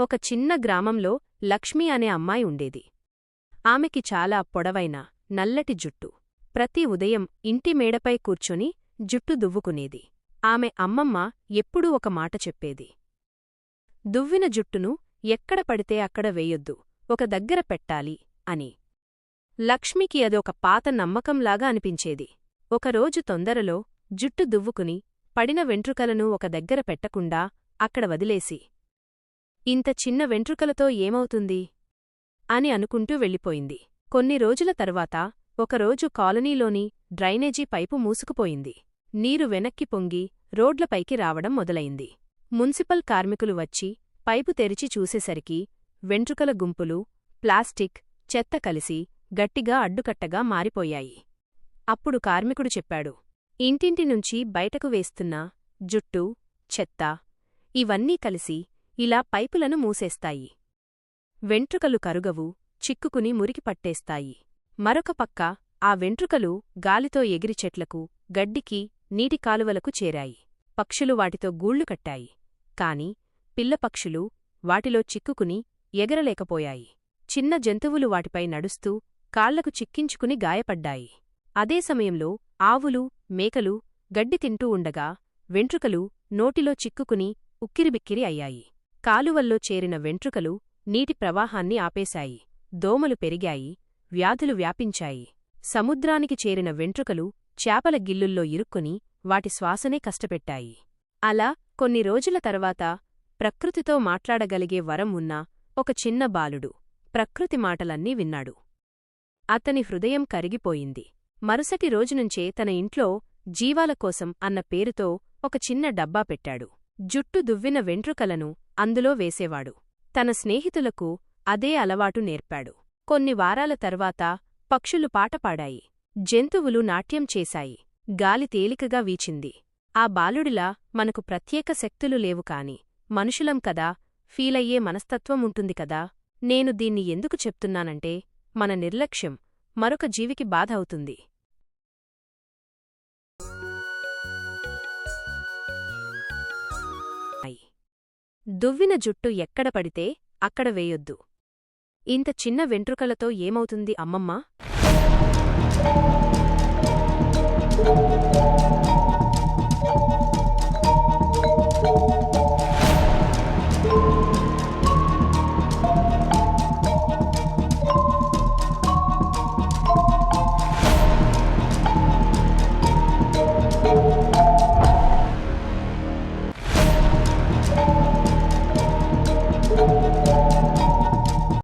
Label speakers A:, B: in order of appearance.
A: ఒక చిన్న గ్రామంలో లక్ష్మి అనే అమ్మాయి ఉండేది. ఆమెకి చాలా పొడవైన నల్లటి జుట్టు. ప్రతి ఉదయం ఇంటి మేడపై కూర్చొని జుట్టు దువ్వుకునేది. ఆమె అమ్మమ్మ ఎప్పుడూ ఒక మాట చెప్పేది. దువ్విన జుట్టును ఎక్కడ పడితే అక్కడ వేయొద్దు ఒక దగ్గర పెట్టాలి అని. లక్ష్మికి అదొక పాత నమ్మకంలాగా అనిపించేది. ఒకరోజు తొందరలో జుట్టు దువ్వుకుని పడిన వెంట్రుకలను ఒక దగ్గర పెట్టకుండా అక్కడ వదిలేసి ఇంత చిన్న వెంట్రుకలతో ఏమవుతుంది? అని అనుకుంటూ వెళ్ళిపోయింది. కొన్ని రోజుల తర్వాత ఒకరోజు కాలనీలోని డ్రైనేజీ పైపు మూసుకుపోయింది. నీరు వెనక్కి పొంగి రోడ్లపైకి రావడం మొదలైంది. మున్సిపల్ కార్మికులు వచ్చి పైపు తెరిచి చూసేసరికి వెంట్రుకల గుంపులు ప్లాస్టిక్ చెత్త కలిసి గట్టిగా అడ్డుకట్టగా మారిపోయాయి. అప్పుడు కార్మికుడు చెప్పాడు ఇంటింటి నుంచి బయటకు వేస్తున్న జుట్టు చెత్త ఇవన్నీ కలిసి ఇలా పైపులను మూసేస్తాయి. వెంట్రుకలు కరుగవు చిక్కుకుని మురికి పట్టేస్తాయి. మరొక పక్క ఆ వెంట్రుకలు గాలితో ఎగిరి చెట్లకు గడ్డికి నీటి కాలువలకు చేరాయి. పక్షులు వాటితో గూళ్ళు కట్టాయి. కాని పిల్లపక్షులు వాటిలో చిక్కుకుని ఎగరలేకపోయాయి. చిన్న జంతువులు వాటిపై నడుస్తూ కాళ్ళకు చిక్కించుకుని గాయపడ్డాయి. అదే సమయంలో ఆవులు మేకలు గడ్డి తింటూ ఉండగా వెంట్రుకలు నోటిలో చిక్కుకుని ఉక్కిరిబిక్కిరి అయ్యాయి. కాలువల్లో చేరిన వెంట్రుకలు నీటి ప్రవాహాన్ని ఆపేశాయి. దోమలు పెరిగాయి. వ్యాధులు వ్యాపించాయి. సముద్రానికి చేరిన వెంట్రుకలు చేపల గిల్లుల్లో ఇరుక్కుని వాటి శ్వాసనే కష్టపెట్టాయి. అలా కొన్ని రోజుల తర్వాత ప్రకృతితో మాట్లాడగలిగే వరం ఉన్న ఒక చిన్న బాలుడు ప్రకృతి మాటలన్నీ విన్నాడు. అతని హృదయం కరిగిపోయింది. మరుసటి రోజునుంచే తన ఇంట్లో జీవాల కోసం అన్న పేరుతో ఒక చిన్న డబ్బా పెట్టాడు. జుట్టు దువ్విన వెంట్రుకలను అందులో వేసేవాడు. తన స్నేహితులకు అదే అలవాటు నేర్పాడు. కొన్ని వారాల తర్వాత పక్షులు పాటపాడాయి జంతువులు నాట్యం చేశాయి. గాలి తేలికగా వీచింది. ఆ బాలుడిలా మనకు ప్రత్యేక శక్తులు లేవు కాని మనుషులం కదా ఫీలయ్యే మనస్తత్వం ఉంటుంది కదా నేను దీన్ని ఎందుకు చెప్తున్నానంటే మన నిర్లక్ష్యం మరొక జీవికి బాధ అవుతుంది. దువ్విన జుట్టు ఎక్కడ పడితే అక్కడ వేయొద్దు. ఇంత చిన్న వెంట్రుకలతో ఏమవుతుంది అమ్మమ్మ?